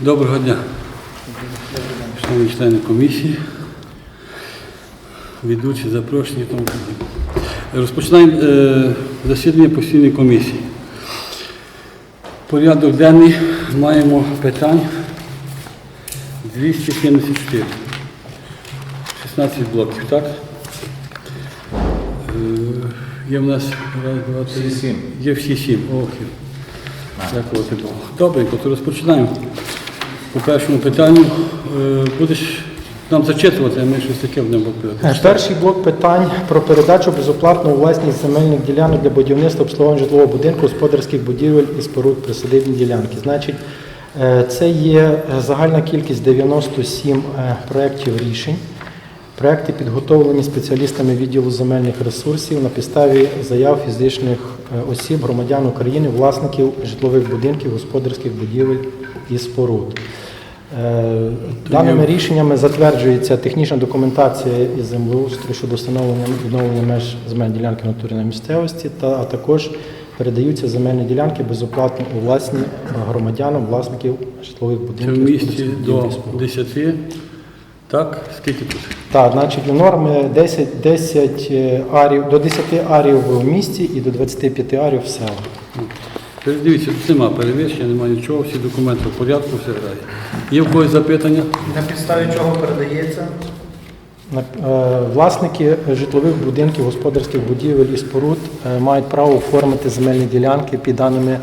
Доброго дня, шановні члени комісії, ведучі, запрошені. Розпочинаємо е, засідання постійної комісії. Порядок денний маємо питань 274. 16 блоків, так? Е, Є в нас раз, два, три. Є всі сім. Окей. Дякувати Богу. Добренько, то розпочинаємо. По першому питанню е, будеш нам зачитувати, а ми щось таке будемо говорити. Е, Перший блок питань про передачу безоплатно у власність земельних ділянок для будівництва обслуговування житлового будинку, господарських будівель і споруд присадибні ділянки. Значить, е, це є загальна кількість 97 е, проєктів рішень. Проекти підготовлені спеціалістами відділу земельних ресурсів на підставі заяв фізичних осіб, громадян України, власників житлових будинків, господарських будівель і споруд. Е, Даними рішеннями затверджується технічна документація із землеустрою щодо встановлення відновлення меж земельної ділянки в натурі на місцевості, та а також передаються земельні ділянки безоплатно у власні громадянам, власників житлових Це будинків. в місті до будівель і споруд. 10. Так, скільки тут? Так, значить, норми 10, 10 е, арів, до 10 арів в місті і до 25 арів в селах. Дивіться, тут нема перевищення, немає нічого, всі документи в порядку, все грає. Є в когось запитання? На підставі чого передається? На- е, Власники житлових будинків, господарських будівель і споруд е, мають право оформити земельні ділянки під даними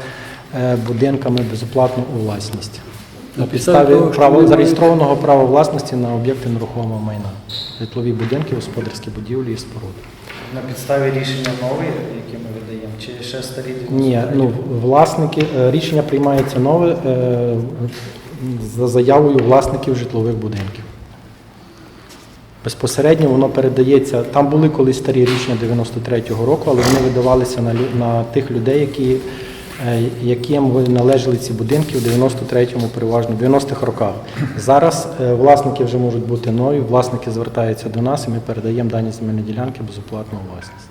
е, будинками безоплатно у власність. На підставі того, що права, вони зареєстрованого права власності на об'єкти нерухомого майна, житлові будинки, господарські будівлі і споруди. На підставі рішення нові, які ми видаємо, чи ще старі Ні, ну власники е, рішення приймається нове е, за заявою власників житлових будинків. Безпосередньо воно передається. Там були колись старі рішення 93-го року, але вони видавалися на, на тих людей, які, яким ви- належали ці будинки в 93-му, переважно, 90-х роках. Зараз е, власники вже можуть бути нові, власники звертаються до нас, і ми передаємо дані земельні ділянки безоплатно у власність.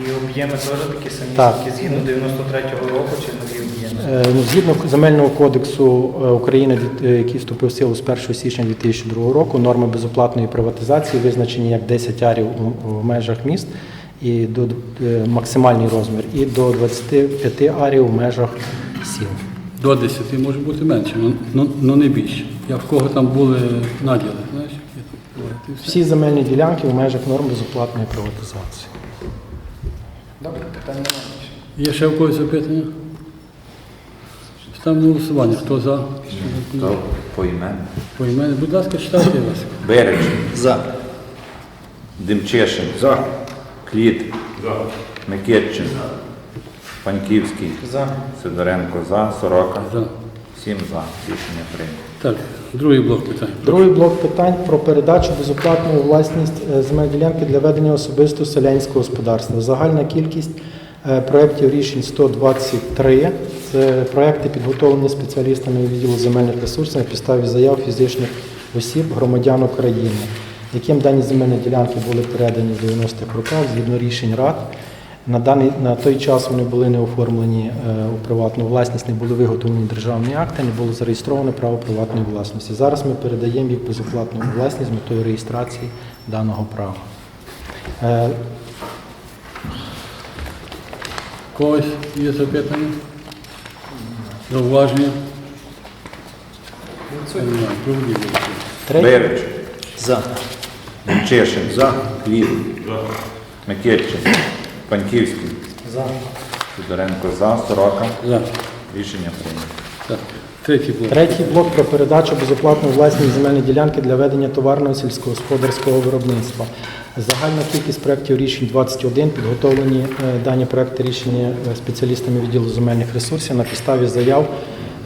І об'єми теж такі самі, Так. згідно 93-го року, чи нові об'єми? Е, ну, Згідно земельного кодексу е, України, е, який вступив в силу з 1 січня 2002 року, норми безоплатної приватизації визначені як 10 арів у- межах міст і до е, максимальний розмір, і до 25 арів в межах сіл. До 10 може бути менше, але не більше. Я в кого там були наділи, знаєш? там. Всі земельні ділянки в межах норм безоплатної приватизації. Добре, питання немає. Є ще в когось запитання? Ставимо голосування. Хто за? То поіменно. По імені. Будь ласка, читайте вас. Береч. За. Демчешин. За. Кліт. За. Микитчин. Паньківський. За. Сидоренко за. Сорока. За. Сім за. Рішення прийнято. Так, другий блок питань. Другий блок питань про передачу безоплатної власність е, земельної ділянки для ведення особистого селянського господарства. Загальна кількість е, проєктів рішень 123. Це проєкти підготовлені спеціалістами відділу земельних ресурсів на підставі заяв фізичних осіб громадян України, яким дані земельні ділянки були передані в 90-х роках згідно рішень рад. На даний на той час вони були не оформлені е, у приватну власність, не були виготовлені державні акти, не було зареєстровано право приватної власності. Зараз ми передаємо їх безоплатно у власність з метою реєстрації даного права. Е, Когось є запитання? Зауваження? Береч. За. Демчешин. За. Кліт. За. Микитчин. Паньківський. За. Сидоренко за. Сорока. За. Рішення прийнято. Так. Третій блок. третій блок про передачу безоплатної власної земельної ділянки для ведення товарного сільськогосподарського виробництва. Загальна кількість проєктів рішень 21, підготовлені е, дані проекти рішення е, спеціалістами відділу земельних ресурсів на підставі заяв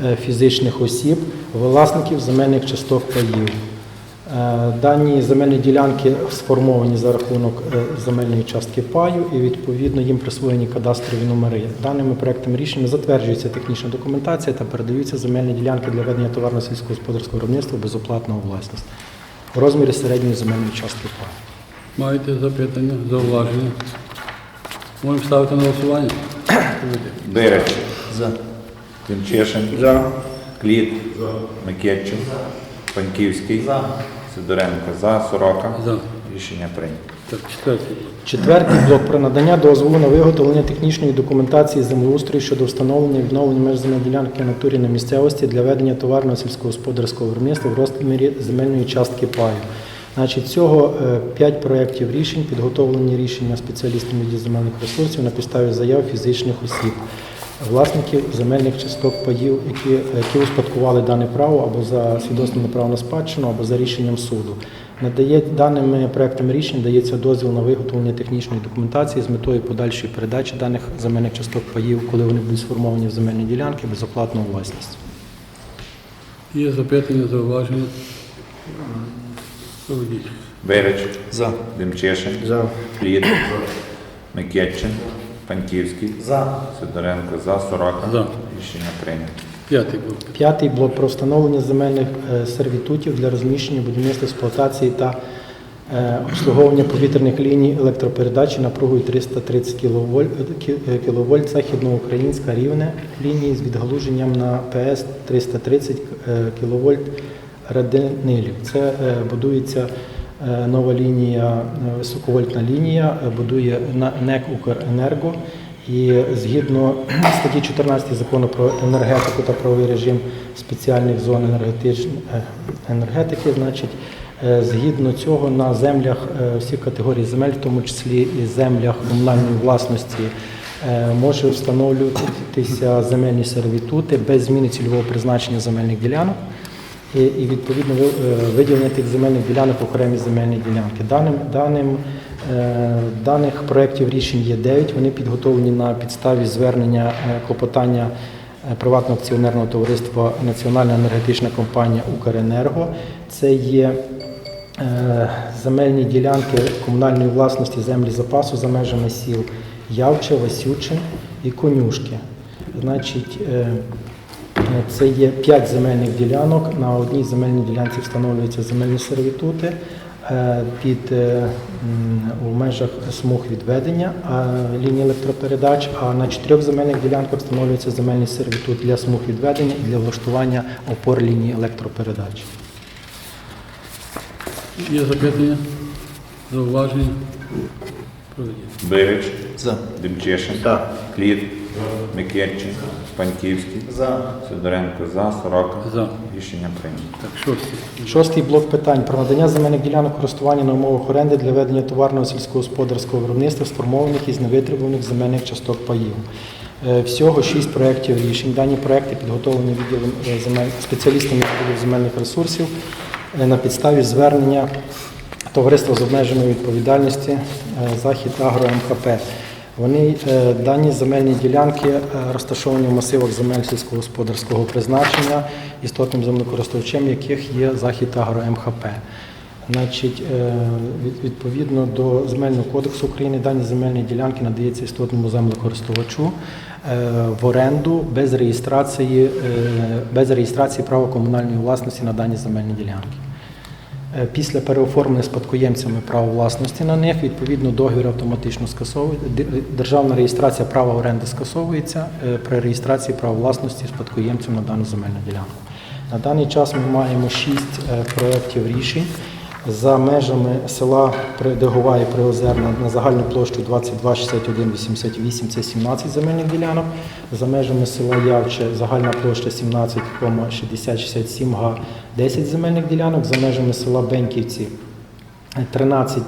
е, фізичних осіб, власників земельних часток паїв. Е, Дані земельні ділянки сформовані за рахунок е, земельної частки паю і відповідно їм присвоєні кадастрові номери. Даними проектами рішення затверджується технічна документація та передаються земельні ділянки для ведення товарно сільськогосподарського виробництва безоплатно у власність у розмірі середньої земельної частки паю. Маєте запитання, зауваження? Можемо ставити на голосування? Береч. За. Демчешин. За. Кліт. Микетчин. Паньківський. За. Сидоренко за. Сорока. За. Рішення прийнято. Так, четвертий блок. Четвертий блок про надання дозволу на виготовлення технічної документації землеустрою щодо встановлення і відновлення меж земельної ділянки в натурі на місцевості для ведення товарного сільськогосподарського виробництва в розмірі земельної частки паю. Значить, цього е, п'ять проєктів рішень, підготовлені рішення спеціалістами відділу земельних ресурсів на підставі заяв фізичних осіб, власників земельних часток паїв, які, які успадкували дане право або за свідоцтвом на право на спадщину, або за рішенням суду. Надає даними проектами рішень дається дозвіл на виготовлення технічної документації з метою подальшої передачі даних земельних часток паїв, коли вони будуть сформовані в земельні ділянки безоплатну власність. Є запитання, зауваження? Береч. За. Демчешин. За. Кліт. Микетчин. Паньківський. За. Сидоренко за. Сорока. За. Рішення прийнято. П'ятий блок. П'ятий блок про встановлення земельних е, сервітутів для розміщення будівництва експлуатації та е, обслуговування повітряних ліній електропередачі напругою 330 кВт, кВт західноукраїнська рівне лінії з відгалуженням на ПС 330 кВт Раденилів. Це е, будується нова лінія, е, високовольтна лінія, е, будує НЕК Укренерго. І згідно статті 14 закону про енергетику та правовий режим спеціальних зон е, енергетики, значить, е, згідно цього на землях е, всіх категорій земель, в тому числі і землях комунальної власності, е, може встановлюватися земельні сервітути без зміни цільового призначення земельних ділянок і, і відповідно е, виділення тих земельних ділянок окремі земельні ділянки. Даним, даним, е, даних проєктів рішень є 9. Вони підготовлені на підставі звернення е, клопотання приватного акціонерного товариства Національна енергетична компанія Укренерго. Це є земельні ділянки комунальної власності землі запасу за межами сіл Явче, Васючин і Конюшки. Значить, це є 5 земельних ділянок. На одній земельній ділянці встановлюються земельні сервітути е, під е, у межах смуг відведення е, лінії електропередач, а на чотирьох земельних ділянках встановлюється земельний сервітут для смуг відведення і для влаштування опор лінії електропередач. Є запитання, зауваження? Проведіть. Береч. За. Демчешин. Кліт. Микетчин. Паньківський. За. Сидоренко за. Сорока. За. Рішення прийнято. Так, шостий. Шостий блок питань про надання земельних ділянок користування на умовах оренди для ведення товарного сільськогосподарського виробництва сформованих із невитребуваних земельних часток паїв. Е, Всього шість проєктів рішень. Дані проекти підготовлені відділом е, земель спеціалістами відділу земельних ресурсів е, на підставі звернення товариства з обмеженою відповідальності Захід Агро МХП. Вони е, дані земельні ділянки е, розташовані в масивах земель сільськогосподарського призначення, істотним землекористувачем яких є Захід Агро МХП. Значить, е, відповідно до Земельного кодексу України дані земельні ділянки надається істотному землекористувачу в оренду без реєстрації, без реєстрації права комунальної власності на дані земельні ділянки. Е, Після переоформлення спадкоємцями права власності на них, відповідно, договір автоматично скасовується. Державна реєстрація права оренди скасовується е, при реєстрації права власності спадкоємцем на дану земельну ділянку. На даний час ми маємо шість е, проєктів рішень за межами села Придегова і Приозерна на загальну площу 22, 61, 88 – це 17 земельних ділянок. За межами села Явче загальна площа 17,6067 га 10 земельних ділянок. За межами села Беньківці 13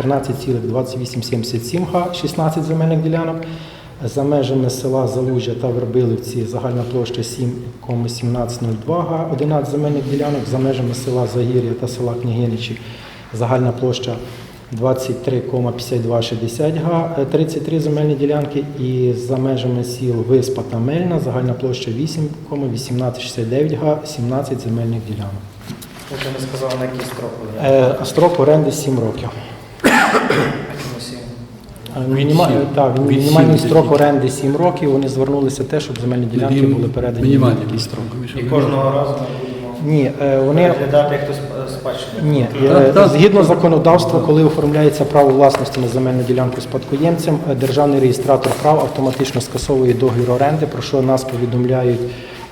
13,2877 га 16 земельних ділянок. За межами села Залужя та Вербилівці загальна площа 7,1702 га 11 земельних ділянок. За межами села Загір'я та села Княгиничі загальна площа 23,5260 га, е, 33 земельні ділянки і за межами сіл Виспа та Мельна загальна площа 8,1869 га, 17 земельних ділянок. Ви ще не сказали, на який строк ви Е, Строк оренди 7 років. Е, Так, мінімальний строк оренди 7 років. Вони звернулися те, щоб земельні ділянки були передані мінімальний строк. І кожного разу ми будемо Ні, е, вони розглядати, як хтось спадщину. Ні, Так, е, так. згідно законодавства, коли оформляється право власності на земельну ділянку спадкоємцем, е, державний реєстратор прав автоматично скасовує договір оренди, про що нас повідомляють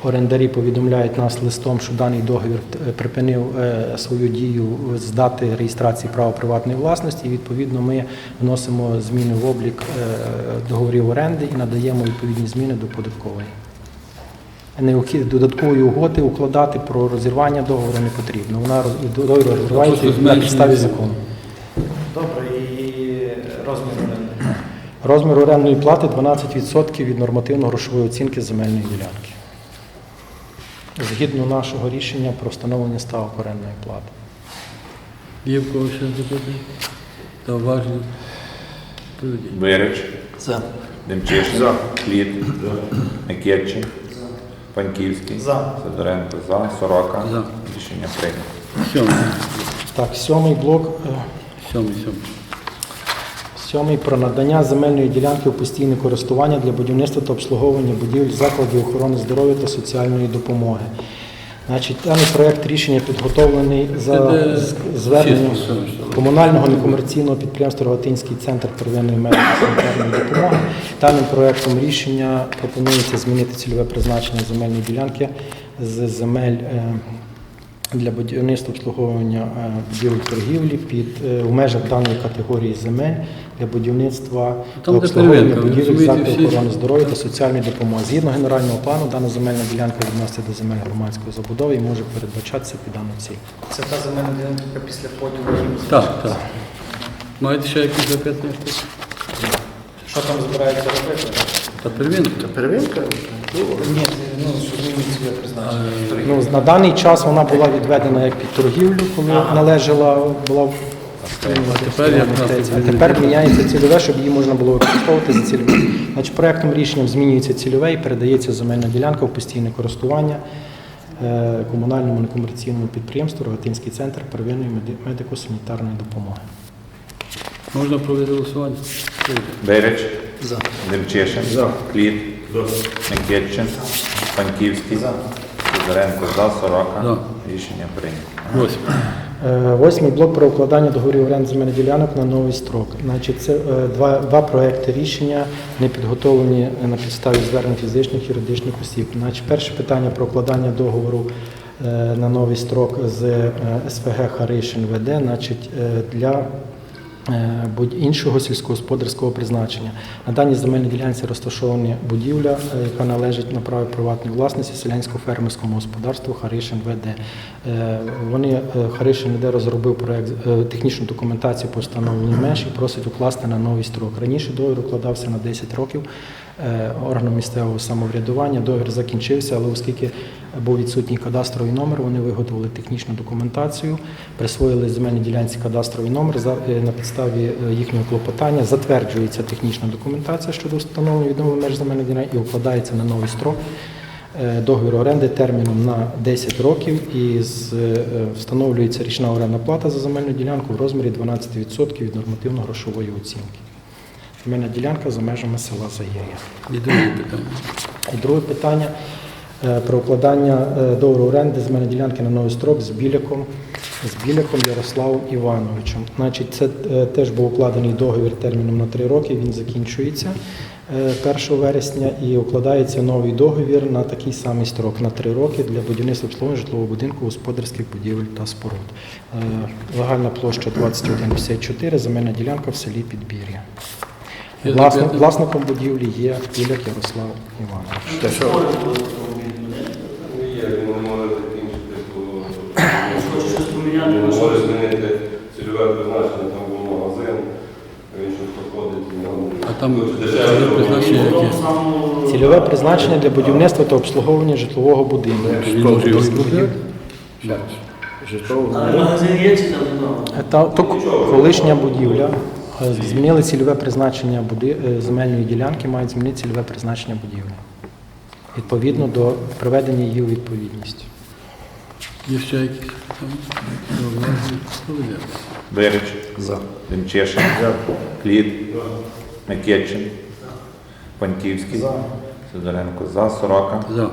орендарі повідомляють нас листом, що даний договір е, припинив е, свою дію з дати реєстрації права приватної власності. І відповідно ми вносимо зміни в облік е, договорів оренди і надаємо відповідні зміни до податкової. Необхідно додаткової угоди укладати про розірвання договору не потрібно. Вона договір розривається на підставі закону. Добре, і розмір оренди. Розмір орендної плати 12% від нормативно-грошової оцінки земельної ділянки. Згідно нашого рішення про встановлення ставок орендної плати. Є в кого ще запитання? Та уважно. Проведіть. Береч. Демчишин. Кліт. Микирчин. Паньківський. За. Сидоренко за. Сорока. За. Рішення прийнято. Сьомий. Так, сьомий блок. е, Сьомий, сьомий. Сьомий про надання земельної ділянки у постійне користування для будівництва та обслуговування будівель закладів охорони здоров'я та соціальної допомоги. Значить, даний проект рішення підготовлений за де- з- зверненням комунального некомерційного підприємства Рогатинський центр первинної медико-санітарної допомоги. Даним проектом рішення пропонується змінити цільове призначення земельної ділянки з земель е, для будівництва обслуговування е, будівель торгівлі під е, в межах даної категорії земель для будівництва та обслуговування будівель закладів охорони здоров'я та соціальної допомоги. Згідно генерального плану, дана земельна ділянка відноситься до земель громадської забудови і може передбачатися під дану ціль. Це та земельна ділянка яка після поділу Так, так. Маєте ще якісь запитання? Що там збирається робити? Та первинка. Первинка? Ні, ну, змінюють своє призначення. Ну, на даний час вона була відведена як під торгівлю, коли належала була в А тепер якраз а тепер міняється цільове, щоб її можна було використовувати за цільове. Значить, проектом рішенням змінюється цільове і передається земельна ділянка в постійне користування е, комунальному некомерційному підприємству Рогатинський центр первинної меди- медико-санітарної допомоги. Можна провести голосування? Береч. Демчишин. Кліт. Микирчин. Паньківський. Сидоренко за. Сорока. За. Рішення прийнято. Восьмий. Блок про укладання договорів оренди земельних ділянок на новий строк. Значить, це два, два проекти рішення не підготовлені на підставі звернень фізичних і юридичних осіб. Значить, перше питання про укладання договору на новий строк з СВГ Харишин ВД, значить, для е, будь- іншого сільськогосподарського призначення. На даній земельній ділянці розташована будівля, е, яка належить на праві приватної власності селянсько-фермерському господарству Харишин ВД. Е, Вони Харишин ВД розробив проект технічну документацію по встановленню меж і просить укласти на новий строк. Раніше договір укладався на 10 років органом місцевого самоврядування. Договір закінчився, але оскільки був відсутній кадастровий номер, вони виготовили технічну документацію, присвоїли земельній ділянці кадастровий номер. Е, На підставі е, їхнього клопотання затверджується технічна документація щодо встановлення відновлення меж земельних ділянок і укладається на новий строк. е, Договір оренди терміном на 10 років і встановлюється річна орендна плата за земельну ділянку в розмірі 12% від нормативно-грошової оцінки. Земельна ділянка за межами села Загір'я. І друге питання. І друге питання про укладання е, договору оренди земельної ділянки на новий строк з Біляком, з Біляком Ярославом Івановичем. Значить, це е, теж був укладений договір терміном на три роки. Він закінчується е, 1 вересня і укладається новий договір на такий самий строк на три роки для будівництва обслуговування житлового будинку, господарських будівель та споруд. Е, Загальна площа 2154, земельна ділянка в селі Підбір'я. Власником будівлі є Біляк Ярослав Іванович. Є, ми могли закінчити по... Не може змінити цільове призначення, там був магазин, він щось проходить і нам... А там Дешевше призначення яке? Цільове призначення для будівництва та обслуговування житлового будинку. Він може його зробити? Магазин є чи там немає? Та то колишня будівля. Е, Змінили цільове призначення буди- е, земельної ділянки, мають змінити цільове призначення будівлі. Відповідно до приведення її у відповідність. Є ще якісь питання? Уважно. Проведемо. Береч. Демчишин. Микирчин. Паньківський. Сидоренко за. Сорока. За.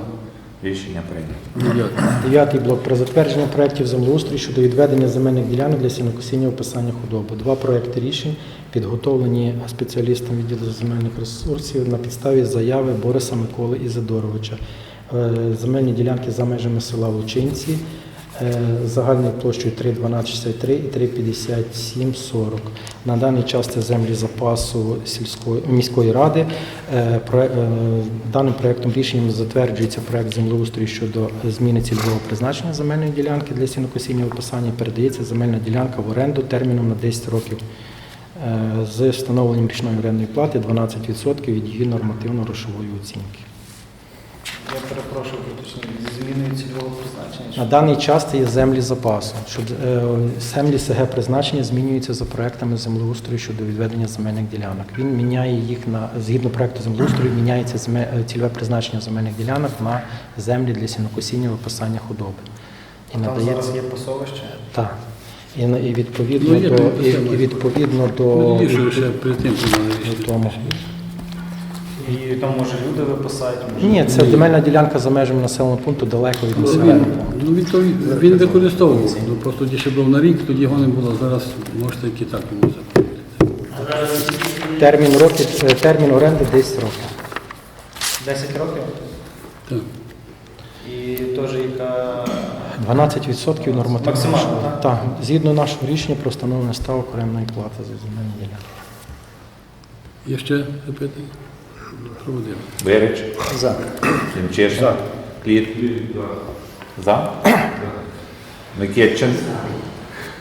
Рішення прийнято. Дев'ятий. Блок про затвердження проєктів землеустрою щодо відведення земельних ділянок для сінокосіння описання худоби. Два проекти рішень підготовлені спеціалістом відділу земельних ресурсів на підставі заяви Бориса Миколи Ізидоровича. е, земельні ділянки за межами села Лучинці загальною площею 3,1263 і 3,5740. На даний час це землі запасу сільської міської ради. Е, е, Даним проектом рішенням затверджується проект землеустрою щодо зміни цільового призначення земельної ділянки для сінокосіння виписання. Передається земельна ділянка в оренду терміном на 10 років е, з встановленням річної орендної плати 12% від її нормативно-грошової оцінки. Я перепрошую, зі зміною цільового призначення. На даний час це є землі запасу. Що е, землі СГ призначення змінюються за проектами землеустрою щодо відведення земельних ділянок. Він міняє їх на згідно проекту землеустрою, міняється зме- е, цільове призначення земельних ділянок на землі для сінокосіння виписання худоби. І Там надається зараз є пасовище. так. І, і відповідно Ну, до і, і відповідно до, приймали до тому. І там може люди виписати, може. Ні, це земельна ділянка за межами населеного пункту далеко від Ну, населеного він, пункту. ну, він, то, він використовував, ну, просто тоді ще був на рік, тоді його не було, зараз можете тільки так йому закрити. Термін років, е, термін оренди 10 років. 10 років. Так. І теж яка 12% нормативно. Максимально, так? Так, згідно нашого рішення про встановлення ставок окремої плати за земельні ділянки. Є ще запитання? Берич, За. Демчешин, Кліт, за, Микитчин,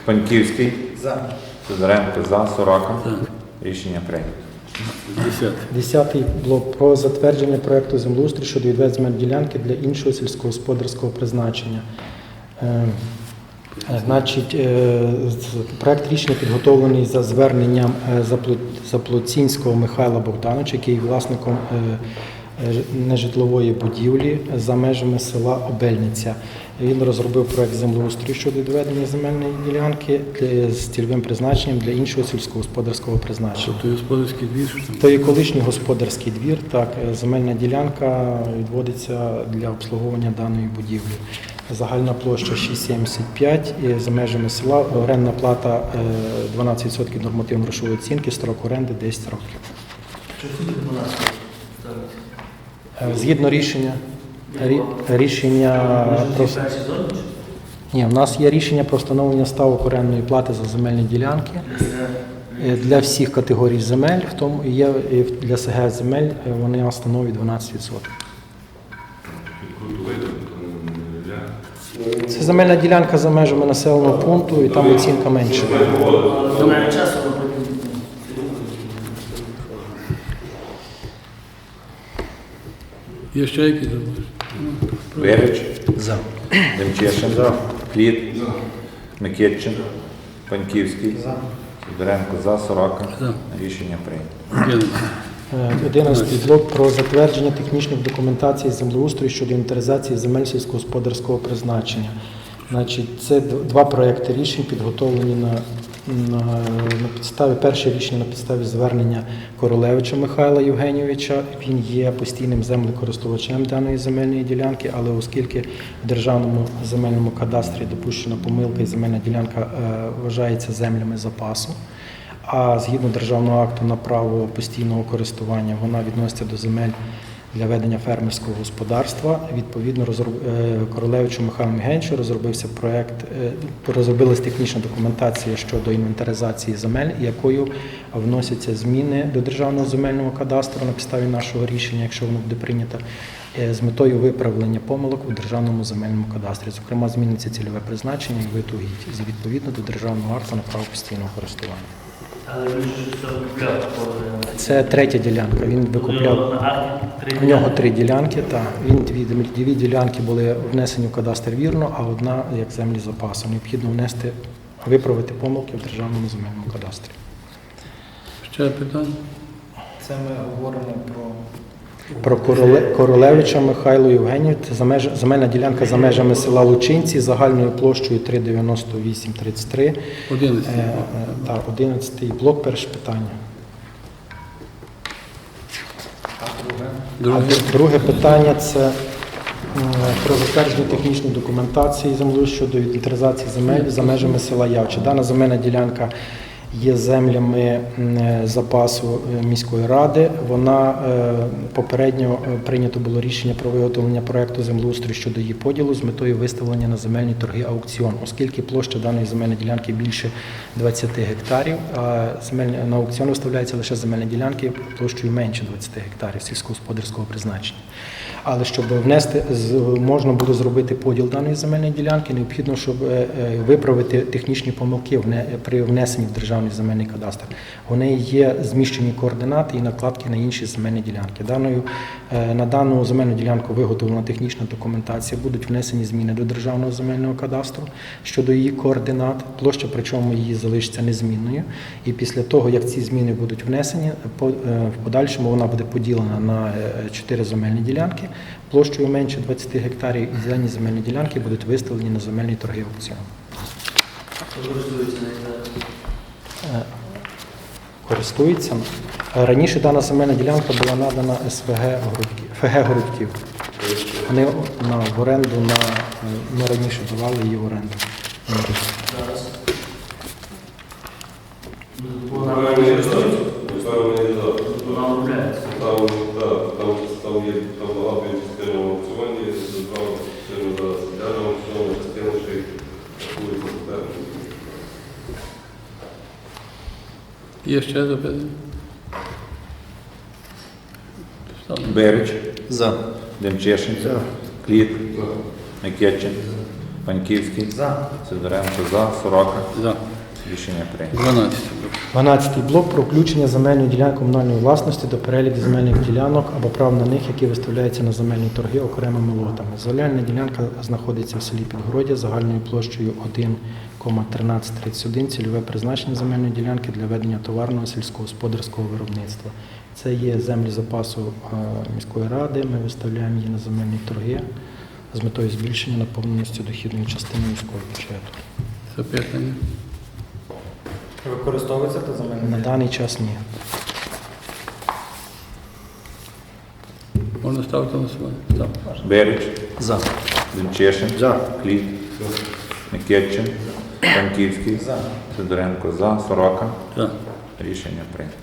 Паньківський, за. Сидоренко, за, Сорока. Так. Рішення прийнято. Десятий блок про затвердження проекту землеустрою щодо відведення ділянки для іншого сільськогосподарського призначення. Значить, е, проект рішення підготовлений за зверненням е, Заплоцінського Михайла Богдановича, який є власником е, нежитлової будівлі за межами села Обельниця. Він розробив проект землеустрою щодо відведення земельної ділянки з цільовим призначенням для іншого сільськогосподарського призначення. Тобто господарський двір? То є колишній господарський двір, так, земельна ділянка відводиться для обслуговування даної будівлі. Загальна площа 6,75 і за межами села орендна плата е, 12% нормативно-грошової оцінки, строк оренди 10 років. 12? Е, Згідно рішення, рішення про ні, у нас є рішення про встановлення ставок орендної плати за земельні ділянки. Е, Для всіх категорій земель, в тому є для СГ земель е, вони становлять 12%. Це земельна ділянка за межами населеного пункту, і там оцінка менша. Є ще якісь запитання? Берич, за. Демчешин, Кліт, Микитчин, Паньківський, Сидоренко, за, Сорока. За. Рішення прийнято. Одинадцяте. 11 блок про затвердження технічних документацій землеустрою щодо інвентаризації земель сільськогосподарського призначення. Значить, це два проекти рішень підготовлені на, на, на підставі. Перше рішення на підставі звернення Королевича Михайла Євгенійовича. Він є постійним землекористувачем даної земельної ділянки, але оскільки в державному земельному кадастрі допущена помилка і земельна ділянка е, вважається землями запасу. А згідно державного акту на право постійного користування вона відноситься до земель для ведення фермерського господарства. Відповідно, е, Королевичу Михайлу Євгеньовичу розробився проект, е, розробилась технічна документація щодо інвентаризації земель, якою вносяться зміни до державного земельного кадастру на підставі нашого рішення, якщо воно буде прийнято, е, з метою виправлення помилок у державному земельному кадастрі. Зокрема, зміниться цільове призначення і вид угідь відповідно до державного акту на право постійного користування. Але він купляв. Це третя ділянка. Він викупляв. У нього три ділянки. Та Він дві, дві ділянки були внесені в кадастр вірно, а одна як землі запасу. Необхідно внести, виправити помилки в державному земельному кадастрі. Ще питання? Це ми говоримо про Про Короле, Королевича Михайло Євгенів. Це земельна ділянка за межами села Лучинці загальною площею 39833. Одинадцяте. Е, е, так, 11 блок, перше питання. друге. Друге. питання це про затвердження технічної документації землею щодо інвентаризації земель за межами села Явче. Дана земельна ділянка є землями е, запасу е, міської ради. Вона е, попередньо прийнято було рішення про виготовлення проекту землеустрою щодо її поділу з метою виставлення на земельні торги аукціон, оскільки площа даної земельної ділянки більше 20 гектарів, а на аукціон виставляються лише земельні ділянки площею менше 20 гектарів сільськогосподарського призначення. Але щоб внести можна було зробити поділ даної земельної ділянки, необхідно, щоб виправити технічні помилки при внесенні в державний земельний кадастр. Неї є зміщені координати і накладки на інші земельні ділянки. Даною е, на дану земельну ділянку виготовлена технічна документація. Будуть внесені зміни до державного земельного кадастру щодо її координат. Площа, причому її залишиться незмінною. І після того, як ці зміни будуть внесені, е, в подальшому вона буде поділена на е, чотири земельні ділянки площею менше 20 гектарів, і зелені земельні ділянки будуть виставлені на земельні торги аукціону. Користуються Раніше дана земельна ділянка була надана СВГ Городків, ФГ Городків. Вони на, в оренду на, ну, раніше давали її в оренду. зараз. Ну, Вона Правильно не знаю. Правильно не знаю. вона обробляється. Там, так, там, там є там багато є частина в аукціоні, зібрав частину зараз. Я на аукціоні частину ще й рахується тепер. Ще. Берич. За. Демчешин. За. Кліт. Микечин. Паньківський. За. Сидоренко за. Сорока. За. Рішення прийнято. 12. 12 блок про включення земельної ділянки комунальної власності до переліку земельних ділянок або прав на них, які виставляються на земельні торги окремими лотами. Земельна ділянка знаходиться в селі Підгородя загальною площею 1,1331, цільове призначення земельної ділянки для ведення товарного сільськогосподарського виробництва. Це є землі запасу е, міської ради. Ми виставляємо її на земельні торги з метою збільшення наповненості дохідної частини міського бюджету. Запитання. Використовується та земельна На даний час ні. Можна ставити на голосування? Берич. За. Демчешин. За. Кліт. Микечин. Паньківський. За. Сидоренко за. Сорока. За. Рішення прийнято.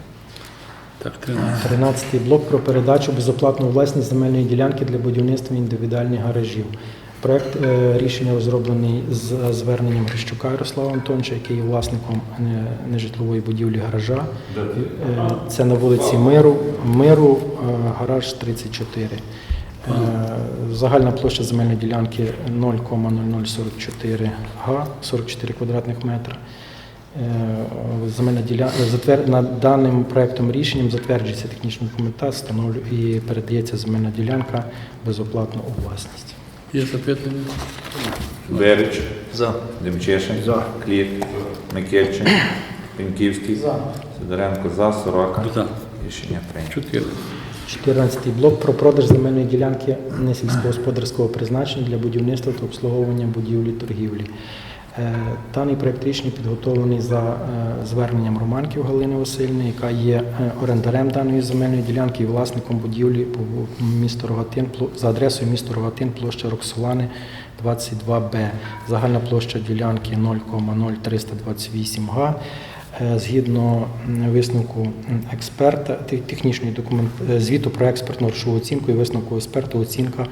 Так, 13. 13 блок про передачу безоплатну у власність земельної ділянки для будівництва індивідуальних гаражів. Проект е, рішення розроблений з зверненням Грищука Ярослава Антоновича, який є власником нежитлової будівлі гаража. Е, Це на вулиці Миру, Миру, е, гараж 34. Е, Загальна площа земельної ділянки 0,0044 га, 44 квадратних метра. Е, Земельна ділянка затвер... над даним проектом рішенням затверджується технічна документація, встановлю- і передається земельна ділянка безоплатно у власність. Є запитання? Берич. За. Демчешин. За. Кліт. Микечин. Пеньківський. За. Сидоренко за. Сорока. За. Рішення прийнято. 4. 14 блок про продаж земельної ділянки несільськогосподарського призначення для будівництва та обслуговування будівлі торгівлі. Е, Даний проект рішення підготовлений за е, зверненням Романків Галини Васильівни, яка є е, орендарем даної земельної ділянки і власником будівлі місто Рогатин за адресою місто Рогатин, площа Роксолани 22Б. Загальна площа ділянки 0,0328 га. Е, Згідно висновку експерта, те- технічної документ, е, звіту про експертну грошову оцінку і висновку експерта, оцінка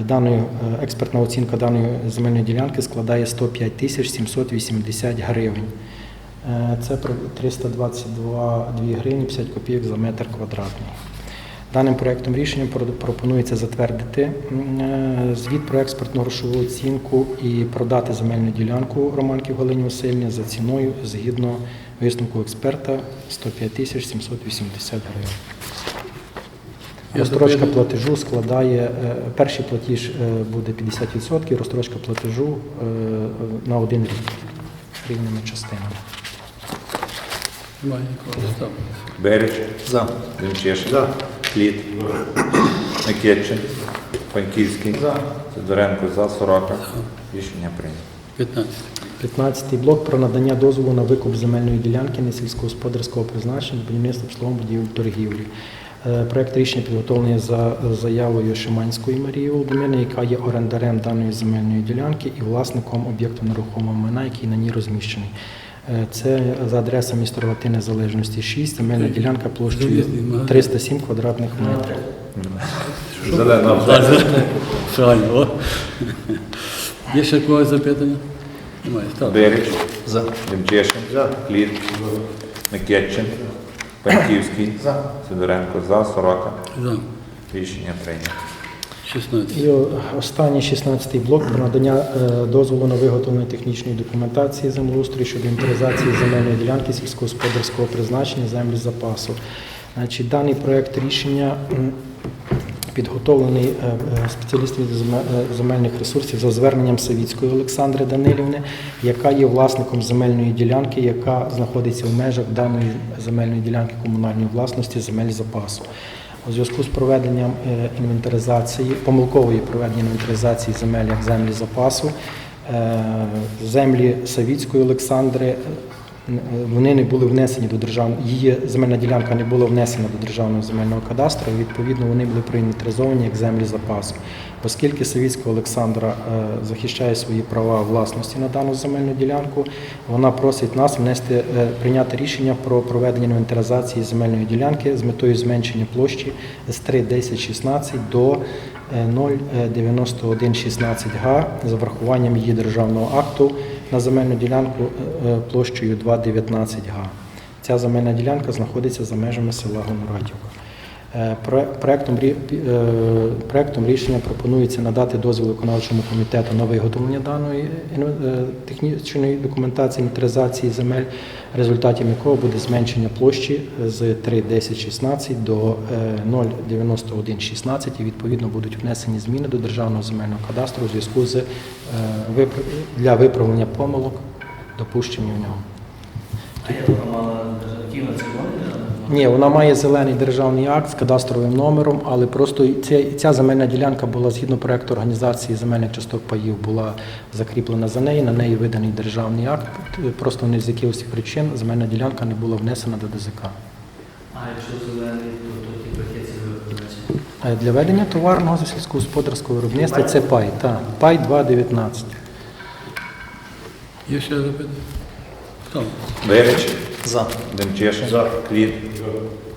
е, даної експертна оцінка даної земельної ділянки складає 105 тисяч 780 гривень. Це при- 322 2 гривні 50 копійок за метр квадратний. Даним проектом рішення про- пропонується затвердити звіт про експертну грошову оцінку і продати земельну ділянку Романків Галині Васильівні за ціною згідно висновку експерта 105 тисяч 780 гривень. Розстрочка платежу складає, е, перший платіж е, буде 50%, розстрочка платежу е, на один рік рівними частинами. Немає нікого. Ставлю. За. Демчешин. За. Кліт. Микечин. Паньківський. За. Сидоренко за. Сорока. Рішення прийнято. 15. 15 блок про надання дозволу на викуп земельної ділянки несільськогосподарського призначення для будівництва обслуговування будівель торгівлі. Е, Проект рішення підготовлений за заявою Шиманської Марії Володимирівни, яка є орендарем даної земельної ділянки і власником об'єкту нерухомого майна, який на ній розміщений. Е, Це за адресою міста Рогати Незалежності 6, земельна ділянка площею 307 квадратних метрів. Зелена Є ще когось запитання? Береч. Демчешин. Кліт. Микетчин. Паньківський. Сидоренко за. Сорока. За. Рішення прийнято. 16. І останній 16-й блок про надання е, дозволу на виготовлення технічної документації землеустрою щодо інвентаризації земельної ділянки сільськогосподарського призначення землі запасу. Значить, даний проект рішення підготовлений е, е, зем- е, земельних ресурсів за зверненням Савіцької Олександри Данилівни, яка є власником земельної ділянки, яка знаходиться в межах даної земельної ділянки комунальної власності земель запасу. У зв'язку з проведенням інвентаризації, помилкової проведення інвентаризації земель як землі запасу, землі Савіцької Олександри, вони не були внесені до державного, її земельна ділянка не була внесена до державного земельного кадастру, і відповідно вони були проінвентаризовані як землі запасу. Оскільки Савіцька Олександра е, захищає свої права власності на дану земельну ділянку, вона просить нас внести е, прийняти рішення про проведення інвентаризації земельної ділянки з метою зменшення площі з 3,1016 до е, 0,9116 га з врахуванням її державного акту на земельну ділянку е, е, площею 2,19 га. Ця земельна ділянка знаходиться за межами села Гоморадівка. Е, Проектом, е, проектом рішення пропонується надати дозвіл виконавчому комітету на виготовлення даної е, технічної документації інвентаризації земель, результатом якого буде зменшення площі з 3,1016 до е, 0,9116 і відповідно будуть внесені зміни до Державного земельного кадастру у зв'язку з для виправлення помилок, допущені в ньому. А я мала? Ні, вона має зелений державний акт з кадастровим номером, але просто ця, ця земельна ділянка була згідно проекту організації земельних часток паїв була закріплена за неї, на неї виданий державний акт. Просто не з якихось причин земельна ділянка не була внесена до ДЗК. А якщо зелений, то тоді пакет це Е, Для ведення товарного сільськогосподарського виробництва це пай. Так, пай 2,19. Є ще запитання? Ставлю. Береч. За. Демчешин. За. Кліт.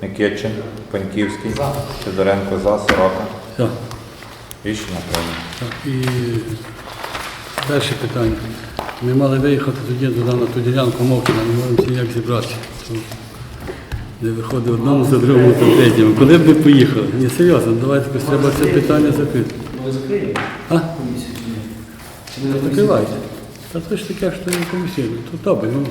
Микетчин. Паньківський. За. Сидоренко за. Сорока. За. Рішення прийнято. Так, і перше питання. Ми мали виїхати тоді туди на ту ділянку Мовчина, не можемо ніяк зібратися. То Не виходить одному за другому, за третьому. Коли б ми поїхали? Ні, серйозно, давайте якось треба це питання закрити. Ну, ви закриєте А? комісію чи не Та Закривайте. Та це ж таке, що не комісійно. То добре, ну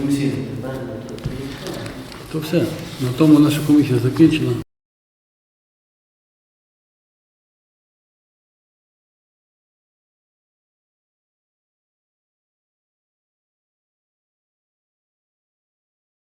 комісію? Не то все. На тому наша комісія закінчена.